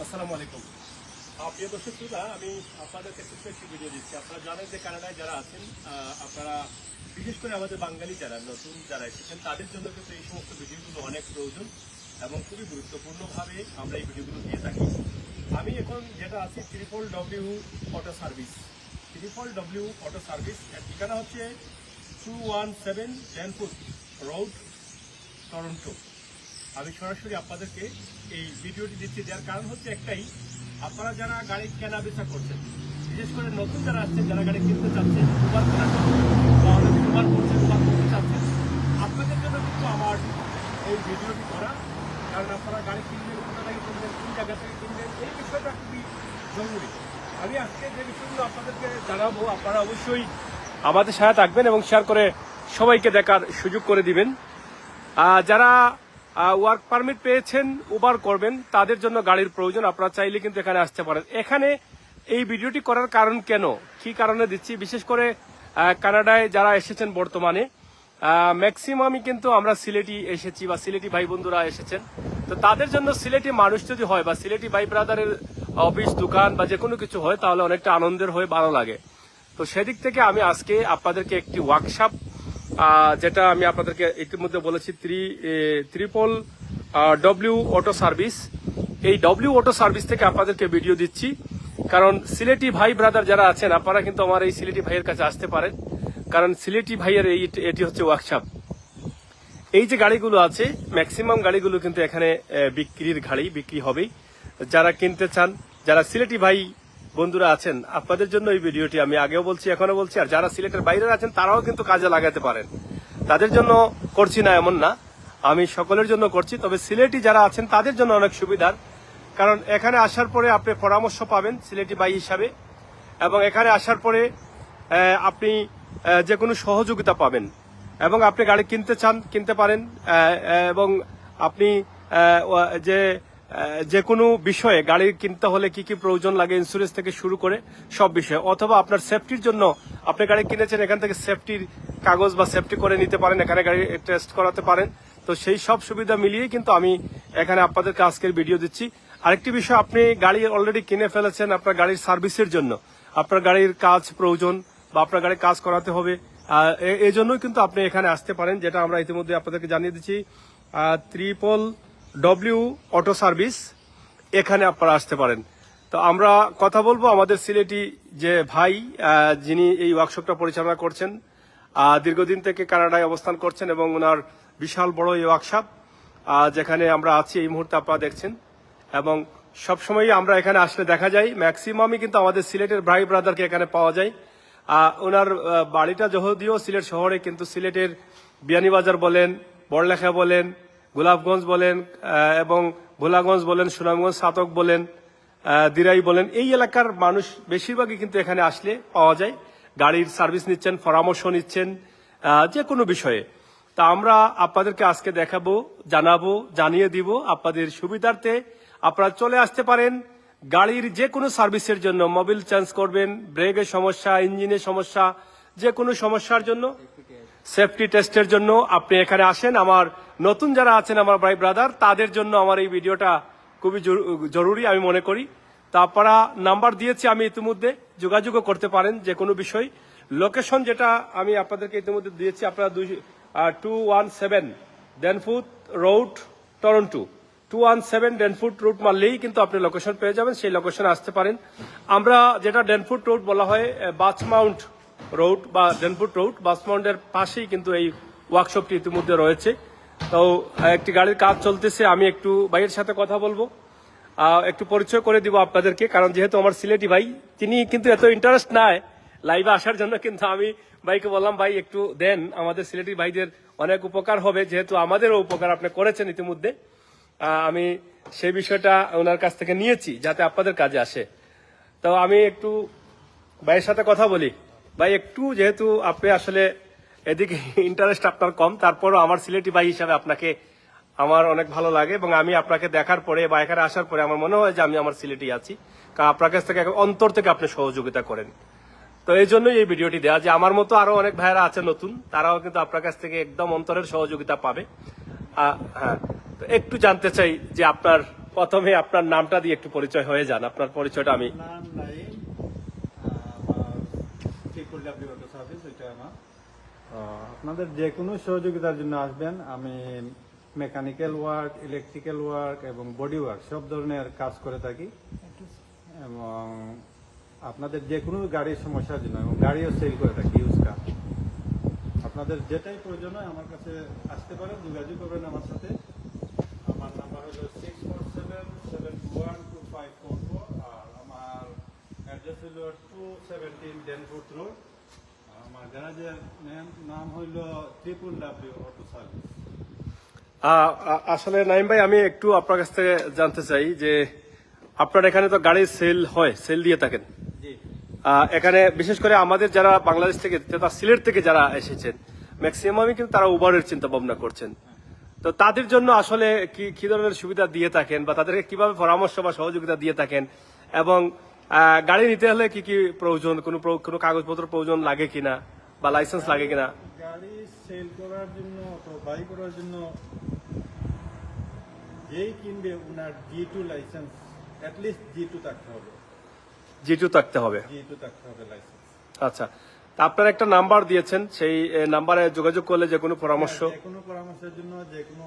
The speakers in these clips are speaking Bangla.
আসসালামু আলাইকুম। প্রিয় দর্শক শ্রোতা, আমি আপনাদেরকে ছোট্ট একটি ভিডিও দিচ্ছি। আপনারা জানেন যে কানাডায় যারা আছেন আপনারা বিশেষ করে আমাদের বাঙালি যারা নতুন যারা এসেছেন, তাদের জন্য কিন্তু এই সমস্ত ভিডিওগুলো অনেক প্রয়োজন এবং খুবই গুরুত্বপূর্ণভাবে আমরা এই ভিডিওগুলো দিয়ে থাকি। আমি এখন যেটা আছি, triple W auto service triple W auto service এর ঠিকানা হচ্ছে two one seven ten foot road Toronto আমি সরাসরি আপনাদেরকে এই ভিডিওটি দিচ্ছি যার কারণ হচ্ছে একটাই, আপনারা যারা গাড়ি কেনা বেচা করছেন, বিশেষ করে নতুন যারা আসছেন, যারা গাড়ি কিনতে চাচ্ছেন কেনার জন্য বা অনেকে করছেন, উবার করতে চাচ্ছেন, আপনাদের জন্য কিন্তু আমার এই ভিডিওটি করা। কারণ আপনারা গাড়ি কিনবেন, কোথা থেকে কিনবেন, কোন জায়গা থেকে কিনবেন, এই বিষয়টা খুবই জরুরি। আমি আজকে যে বিষয়গুলো আপনাদেরকে জানাব, আপনারা অবশ্যই আমাদের সাথে থাকবেন এবং শেয়ার করে সবাইকে দেখার সুযোগ করে দিবেন। যারা ওয়ার্ক পারমিট পেয়েছেন উবার করবেন, তাদের জন্য গাড়ির প্রয়োজন, আপনারা চাইলে কিন্তু এখানে আসতে পারেন। এখানে এই ভিডিওটি করার কারণ কেন? কি কারণে দিচ্ছি? বিশেষ করে কানাডায় যারা এসেছেন বর্তমানে ম্যাক্সিমামই কিন্তু আমরা সিলেটি এসেছি বা সিলেটি ভাই বন্ধুরা এসেছেন। তো তাদের জন্য সিলেটি মানুষ যদি হয় বা সিলেটি ভাই ব্রাদারের অফিস, দোকান বা যে কোনো কিছু হয়, তাহলে অনেকটা আনন্দের হয়ে ভালো লাগে। তো সেদিক থেকে আমি আজকে আপনাদেরকে একটি ওয়ার্কশপ যেটা আমি আপনাদেরকে ইতিমধ্যে বলেছি ত্রি ত্রিপল ডব্লিউ অটো সার্ভিস এই ডব্লিউ অটো সার্ভিস থেকে আপনাদেরকে ভিডিও দিচ্ছি। কারণ সিলেটি ভাই ব্রাদার যারা আছেন, আপনারা কিন্তু আমার এই সিলেটি ভাইয়ের কাছে আসতে পারেন। কারণ সিলেটি ভাইয়ের এই, এটি হচ্ছে ওয়ার্কশপ এই যে গাড়িগুলো আছে ম্যাক্সিমাম গাড়িগুলো কিন্তু এখানে বিক্রির গাড়ি বিক্রি হবেই। যারা কিনতে চান, যারা সিলেটি ভাই বন্ধুরা আছেন, আপনাদের জন্য এই ভিডিওটি আমি আগেও বলছি এখনও বলছি, আর যারা সিলেটের বাইরে আছেন, তারাও কিন্তু কাজে লাগাতে পারেন। তাদের জন্য করছি না এমন না, আমি সকলের জন্য করছি, তবে সিলেটি যারা আছেন, তাদের জন্য অনেক সুবিধার। কারণ এখানে আসার পরে আপনি পরামর্শ পাবেন সিলেটি বাই হিসাবে, এবং এখানে আসার পরে আপনি যে কোনো সহযোগিতা পাবেন। এবং আপনি গাড়ি কিনতে চান, কিনতে পারেন এবং আপনি যে যে কোনো বিষয়ে গাড়ি কিনতে হলে কি কি প্রয়োজন লাগে ইন্স্যুরেন্স থেকে শুরু করে সব বিষয়ে। অথবা আপনার সেফটির জন্য আপনি গাড়ি কিনেছেন, এখান থেকে সেফটির কাগজ বা সেফটি করে নিতে পারেন, এখানে গাড়ি টেস্ট করাতে পারেন। তো সেই সব সুবিধা মিলিয়ে কিন্তু আমি এখানে আপনাদেরকে আজকের ভিডিও দিচ্ছি। আরেকটি বিষয়, আপনি গাড়ি অলরেডি কিনে ফেলেছেন আপনার গাড়ির সার্ভিসের জন্য। আপনার গাড়ির কাজ প্রয়োজন বা আপনার গাড়ির কাজ করাতে হবে। এই জন্যই কিন্তু আপনি এখানে আসতে পারেন, যেটা আমরা ইতিমধ্যে আপনাদেরকে জানিয়ে দিচ্ছি। ত্রিপল ডব্লিউ অটো সার্ভিস এখানে আপনারা আসতে পারেন। তো আমরা কথা বলব আমাদের সিলেটি যে ভাই যিনি এই ওয়ার্কশপটা পরিচালনা করছেন দীর্ঘদিন থেকে কানাডায় অবস্থান করছেন এবং ওনার বিশাল বড় এই ওয়ার্কশপ যেখানে আমরা আছি, এই মুহূর্তে আপনারা দেখছেন। এবং সবসময় আমরা এখানে আসলে দেখা যায় ম্যাক্সিমামই কিন্তু আমাদের সিলেটের ভাই ব্রাদারকে এখানে পাওয়া যায়। ওনার বাড়িটা যদিও সিলেট শহরে, কিন্তু সিলেটের বিয়ানীবাজার বলেন, বড়লেখা বলেন গোলাপগঞ্জ বলেন এবং ভোলাগঞ্জ বলেন, সুনামগঞ্জ, সাতক বলেন দিরাই বলেন, এই এলাকার মানুষ বেশিরভাগই কিন্তু এখানে আসলে পাওয়া যায়। গাড়ির সার্ভিস নিচ্ছেন, পরামর্শ নিচ্ছেন যে কোনো বিষয়ে। তা আমরা আপনাদেরকে আজকে দেখাবো, জানাব, জানিয়ে দিব আপনাদের সুবিধার্থে। আপনারা চলে আসতে পারেন, গাড়ির যে কোনো সার্ভিসের জন্য, মোবিল চেঞ্জ করবেন, ব্রেকের সমস্যা, ইঞ্জিনের সমস্যা, যে কোনো সমস্যার জন্য। সেফটি টেস্টের জন্য আপনি এখানে আসেন। আমার নতুন যারা আছেন, আমার ভাই ব্রাদার তাদের জন্য আমার এই ভিডিওটা খুবই জরুরি আমি মনে করি। তা আপনারা নাম্বার দিয়েছি আমি ইতিমধ্যে, যোগাযোগও করতে পারেন যে কোনো বিষয়। লোকেশন যেটা আমি আপনাদেরকে ইতিমধ্যে দিয়েছি, আপনারা দুই two one seven ten foot road Toronto two one seven ten foot route মারলেই কিন্তু আপনি লোকেশন পেয়ে যাবেন, সেই লোকেশনে আসতে পারেন। আমরা যেটা ডেনফুট রোড বলা হয় বাচ মাউন্ট রোড বা ডেনফুট রোড, বাস মাউন্টের পাশেই কিন্তু এই ওয়ার্কশপটি ইতিমধ্যে রয়েছে। তো একটি গাড়ির কাজ চলতেছে, আমি একটু ভাইয়ের সাথে কথা বলব। একটু পরিচয় করে দিব আপনাদেরকে, কারণ যেহেতু আমার সিলেটি ভাই, তিনি কিন্তু এত ইন্টারেস্ট নাই লাইভে আসার জন্য, কিন্তু আমি ভাইকে বললাম, ভাই, একটু দেন, আমাদের সিলেটি ভাইদের অনেক উপকার হবে, যেহেতু আমাদেরও উপকার আপনি করেছেন ইতিমধ্যে। আমি সেই বিষয়টা ওনার কাছ থেকে নিয়েছি, যাতে আপনাদের কাজে আসে। তো আমি একটু ভাইয়ের সাথে কথা বলি। ভাই, একটু যেহেতু আপনি আসলে এদিকে ইন্টারেস্ট আপনার কম, তারপরও আমার সিলেটি ভাই হিসাবে আপনাকে আমার অনেক ভালো লাগে এবং আমি আপনাকে দেখার পরে বা এখানে আসার পরে আমার মনে হয় যে আমি আমার সিলেটি আছি। কারণ আপনার কাছ থেকে অন্তর থেকে আপনি সহযোগিতা করেন। তো এই জন্যই এই ভিডিওটি দেওয়া যে আমার মতো আরও অনেক ভাইয়েরা আছে নতুন, তারাও কিন্তু আপনার কাছ থেকে একদম অন্তরের সহযোগিতা পাবে। হ্যাঁ তো একটু জানতে চাই যে আপনার প্রথমে আপনার নামটা দিয়ে একটু পরিচয় হয়ে যান। আপনার পরিচয়টা আমি নাম নাই আমার ট্রিপল ডাব্লিউ অটো সার্ভিস এটা আমার। আপনাদের যে কোনো সহযোগিতার জন্য আসবেন আমি মেকানিক্যাল ওয়ার্ক ইলেকট্রিক্যাল ওয়ার্ক এবং বডি ওয়ার্ক সব ধরনের কাজ করে থাকি। এবং আপনাদের যে কোনো গাড়ির সমস্যার জন্য এবং গাড়িও সেল করে থাকি ইউজ কার আপনাদের যেটাই প্রয়োজন হয় আমার কাছে আসতে পারেন যোগাযোগ করবেন আমার সাথে। আমার নাম্বার হলো six four seven seven one two five four four আর আমার অ্যাড্রেস হলো টু সেভেন্টিন ডেনফুট রোড আমার গ্যারাজের নাম নাম হইল ট্রিপুল ডাব্লিউ অটো সার্ভিস। আসলে নাইম ভাই আমি একটু আপনার কাছ থেকে জানতে চাই যে আপনার এখানে তো গাড়ি সেল হয় সেল দিয়ে থাকেন। এখানে বিশেষ করে আমাদের যারা বাংলাদেশ থেকে সিলেট থেকে যারা এসেছেন ম্যাক্সিমামই কিন্তু তারা উবারের চিন্তা ভাবনা করছেন। তো তাদের জন্য আসলে কি কি ধরনের সুবিধা দিয়ে থাকেন বা তাদেরকে কীভাবে পরামর্শ বা সহযোগিতা দিয়ে থাকেন? এবং গাড়ি নিতে হলে কি কি প্রয়োজন? কোনো কোনো কাগজপত্র প্রয়োজন লাগে কিনা বা লাইসেন্স লাগে কিনা গাড়ি সেল করার জন্য অথবা বাই করার জন্য যেই কিনবে owner G two licence at least G two থাকতে হবে। জিটু থাকতে হবে। জি টু থাকতে হবে লাইসেন্স আচ্ছা। তা আপনার একটা নাম্বার দিয়েছেন সেই নাম্বারে যোগাযোগ করলে যে কোনো পরামর্শ যে কোনো পরামর্শের জন্য যে কোনো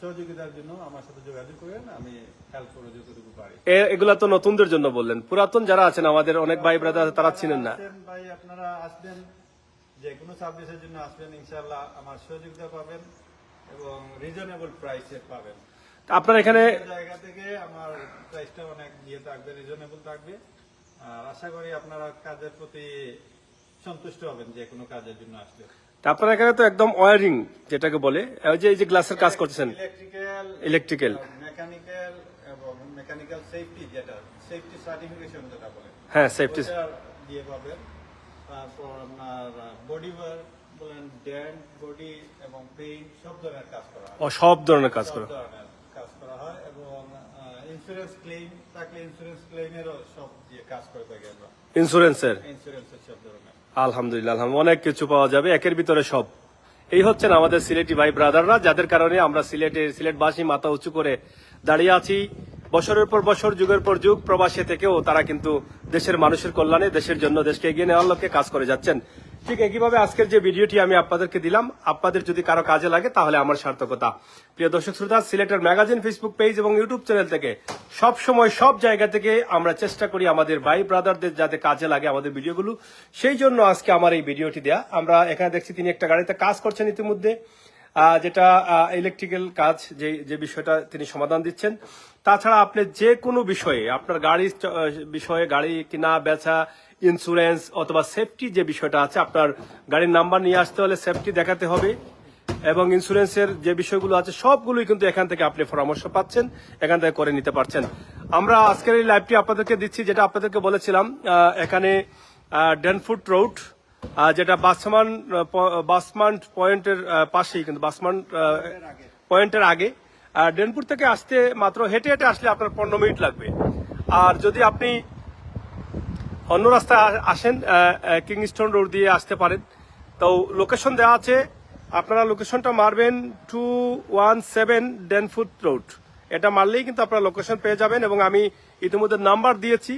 সহযোগিতার জন্য আমার সাথে যোগাযোগ করেন আমি হেল্প করে যতটুকু পারি। এগুলা তো নতুনদের জন্য বললেন। পুরাতন যারা আছেন আমাদের অনেক ভাই ব্রাদার তারা চিনেন না। ভাই আপনারা আসবেন যে কোনো সার্ভিসের জন্য আসবেন ইনশাল্লাহ আমার সহযোগিতা পাবেন এবং রিজনেবল প্রাইসে পাবেন। আপনার এখানে জায়গা থেকে আমার প্রাইসটা অনেক ইয়ে থাকবে রিজনেবল থাকবে। আর আশা করি আপনারা কাজের প্রতি সন্তুষ্ট হবেন যে কোনো কাজের জন্য আসলে। আপনার এখানে তো একদম ওয়ারিং যেটাকে বলে যে এই যে গ্লাসের কাজ করছেন ইলেকট্রিক্যাল মেকানিক্যাল এবং মেকানিক্যাল সেফটি যেটা সেফটি সার্টিফিকেশন যেটা বলে। হ্যাঁ সেফটি দিয়ে পাবেন তারপর আপনার বডি বলেন ড্যান্ড বডি এবং পেইন্ট সব ধরনের কাজ করা হয়। সব ধরনের কাজ করে কাজ করা হয় এবং ইন্স্যুরেন্স ক্লেম থাকলে ইন্স্যুরেন্স ক্লেমেরও সব দিয়ে কাজ করে থাকি আমরা। ইন্স্যুরেন্সের ইন্স্যুরেন্সের সব ধরনের। আলহামদুলিল্লাহ অনেক কিছু পাওয়া যাবে, একের ভিতরে সব। এই হচ্ছেন আমাদের সিলেটি ভাই ব্রাদাররা, যাদের কারণে আমরা সিলেটে, সিলেটবাসী মাথা উঁচু করে দাঁড়িয়ে আছি। বছরের পর বছর, যুগের পর যুগ, প্রবাসে থেকেও তারা কিন্তু দেশের মানুষের কল্যাণে, দেশের জন্য দেশকে এগিয়ে নেওয়ার লক্ষ্যে কাজ করে যাচ্ছেন। ঠিক একইভাবে আজকের যে ভিডিওটি আমি আপনাদেরকে দিলাম আপনাদের যদি কারও কাজে লাগে তাহলে আমার সার্থকতা। প্রিয় দর্শক শ্রোতা সিলেটের ম্যাগাজিন ফেসবুক পেজ এবং ইউটিউব চ্যানেল থেকে সব সময় সব জায়গা থেকে আমরা চেষ্টা করি আমাদের ভাই ব্রাদারদের যাতে কাজে লাগে আমাদের ভিডিওগুলো। সেই জন্য আজকে আমার এই ভিডিওটি দেয়া। আমরা এখানে দেখছি তিনি একটা গাড়িতে কাজ করছেন ইতিমধ্যে যেটা ইলেকট্রিক্যাল কাজ যে যে বিষয়টা তিনি সমাধান দিচ্ছেন। তাছাড়া আপনি যে কোনো বিষয়ে আপনার আহ, বিষয়ে গাড়ি কিনা বেচা ইন্স্যুরেন্স অথবা সেফটি যে বিষয়টা আছে, আপনার গাড়ির নাম্বার নিয়ে আসতে হলে সেফটি দেখাতে হবে। এবং ইন্স্যুরেন্সের যে বিষয়গুলো আছে, সবগুলোই কিন্তু এখান থেকে আপনি পরামর্শ পাচ্ছেন, এখান থেকে করে নিতে পারছেন। আমরা আজকের এই লাইভটি আপনাদেরকে দিচ্ছি, যেটা আপনাদেরকে বলেছিলাম এখানে ডেনফুট রোড যেটা বাসমান বাসমান পয়েন্টের পাশেই কিন্তু বাসমান পয়েন্টের আগে। ডেনপুর থেকে আসতে মাত্র হেঁটে হেঁটে আসলে আপনার পনেরো মিনিট লাগবে। আর যদি আপনি অন্য রাস্তায় আসেন কিংস্টোন রোড দিয়ে আসতে পারেন। তো লোকেশন দেওয়া আছে, আপনারা লোকেশনটা মারবেন two one seven ten foot road এটা মারলেই কিন্তু আপনারা লোকেশন পেয়ে যাবেন এবং আমি ইতিমধ্যে নাম্বার দিয়েছি।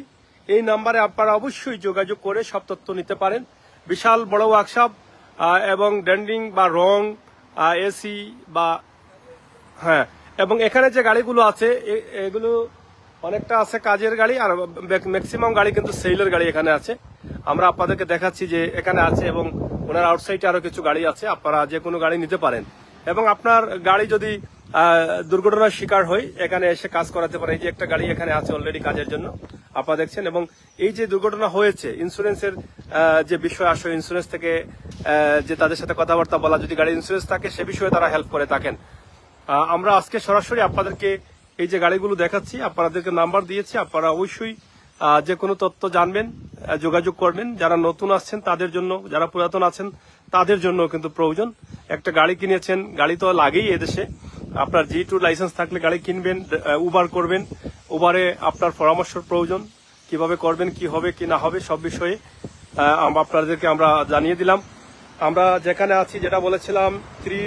এই নাম্বারে আপনারা অবশ্যই যোগাযোগ করে সব তথ্য নিতে পারেন। বিশাল বড় ওয়ার্কশপ এবং ডেন্ডিং বা রং এসি বা হ্যাঁ এবং এখানে যে গাড়িগুলো আছে এগুলো অনেকটা আছে কাজের গাড়ি আর ম্যাক্সিমাম গাড়ি কিন্তু সেলের গাড়ি এখানে আছে। আমরা আপনাদেরকে দেখাচ্ছি যে এখানে আছে এবং ওনার আউটসাইডে আরও কিছু গাড়ি আছে, আপনারা যে কোনো গাড়ি নিতে পারেন। এবং আপনার গাড়ি যদি দুর্ঘটনার শিকার হয় এখানে এসে কাজ করাতে পারে এই যে একটা গাড়ি এখানে আছে অলরেডি কাজের জন্য, আপনারা দেখছেন। এবং এই যে দুর্ঘটনা হয়েছে ইন্স্যুরেন্সের যে বিষয় আসে ইন্স্যুরেন্স থেকে যে তাদের সাথে কথাবার্তা বলা, যদি গাড়ি ইন্স্যুরেন্স থাকে, সে বিষয়ে তারা হেল্প করে থাকেন। আমরা আজকে সরাসরি আপনাদেরকে এই যে গাড়িগুলো দেখাচ্ছি, আপনাদেরকে নাম্বার দিয়েছি, আপনারা অবশ্যই যে কোনো তথ্য জানবেন যোগাযোগ করবেন। যারা নতুন আসছেন, তাদের জন্য, যারা পুরাতন আছেন, তাদের জন্য কিন্তু প্রয়োজন। একটা গাড়ি কিনেছেন, গাড়ি তো লাগেই এদেশে। আপনার জি টু লাইসেন্স থাকলে গাড়ি কিনবেন উবার করবেন। উবারে আপনার পরামর্শের প্রয়োজন, কীভাবে করবেন, কি হবে, কি না হবে, সব বিষয়ে আপনাদেরকে আমরা জানিয়ে দিলাম। আমরা যেখানে আছি, যেটা বলেছিলাম, ত্রি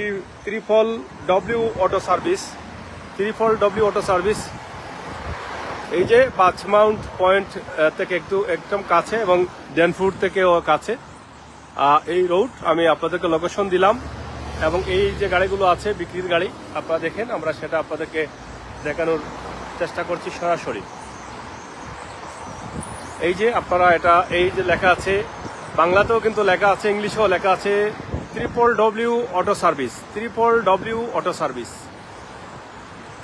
triple W auto service triple W auto service এই যে পাঁচ মাউন্ট পয়েন্ট থেকে একটু একদম কাছে এবং ডেনফুড থেকেও কাছে। এই রোড আমি আপনাদেরকে লোকেশন দিলাম এবং এই যে গাড়িগুলো আছে, বিক্রির গাড়ি, আপনারা দেখেন, আমরা সেটা আপনাদেরকে দেখানোর চেষ্টা করছি সরাসরি। এই যে আপনারা এটা, এই যে লেখা আছে, বাংলাতেও কিন্তু লেখা আছে, ইংলিশেও লেখা আছে, triple W auto service triple W auto service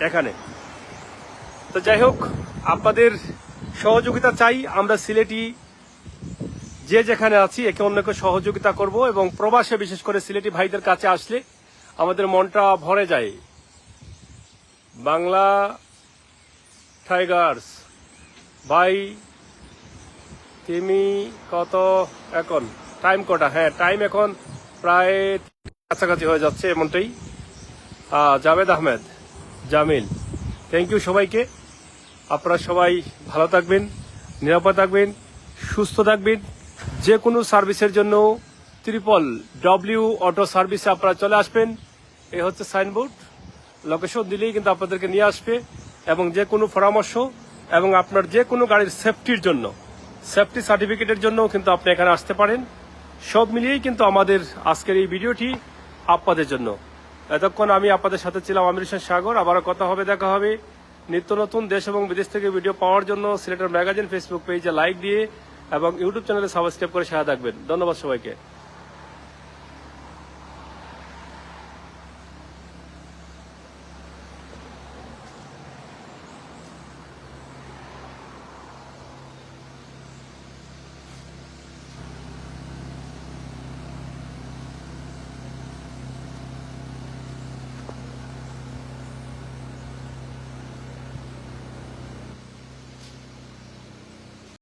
এখানে। তো যাই হোক, আপনাদের সহযোগিতা চাই। আমরা সিলেটি যে যেখানে আছি, একে অন্যকে সহযোগিতা করব এবং প্রবাসে বিশেষ করে সিলেটি ভাইদের কাছে আসলে আমাদের মনটা ভরে যায়। বাংলা টাইগার্স, ভাই, তুমি কত এখন? টাইম কটা? হ্যাঁ টাইম এখন প্রায় কাছাকাছি হয়ে যাচ্ছে এমনটাই। জাভেদ আহমেদ। জামিল। থ্যাংক ইউ সবাইকে। আপনারা সবাই ভালো থাকবেন, নিরাপদ থাকবেন, সুস্থ থাকবেন। যে কোনো সার্ভিসের জন্য ত্রিপল ডব্লিউ অটো সার্ভিসে আপনারা চলে আসবেন। এই হচ্ছে সাইনবোর্ড। লোকেশন দিলেই কিন্তু আপনাদেরকে নিয়ে আসবে এবং যে কোনো পরামর্শ এবং আপনার যে কোনো গাড়ির সেফটির জন্য সেফটি সার্টিফিকেটের জন্য কিন্তু আপনি এখানে আসতে পারেন। সব মিলিয়েই কিন্তু আমাদের আজকের এই ভিডিওটি আপনাদের জন্য। এতক্ষণ আমি আপনাদের সাথে ছিলাম আমির হোসেন সাগর। আবারও কথা হবে, দেখা হবে। নিত্য নতুন দেশ এবং বিদেশ থেকে ভিডিও পাওয়ার জন্য সিলেটের ম্যাগাজিন, ফেসবুক পেজে লাইক দিয়ে এবং ইউটিউব চ্যানেলে সাবস্ক্রাইব করে সারা থাকবেন। ধন্যবাদ সবাইকে।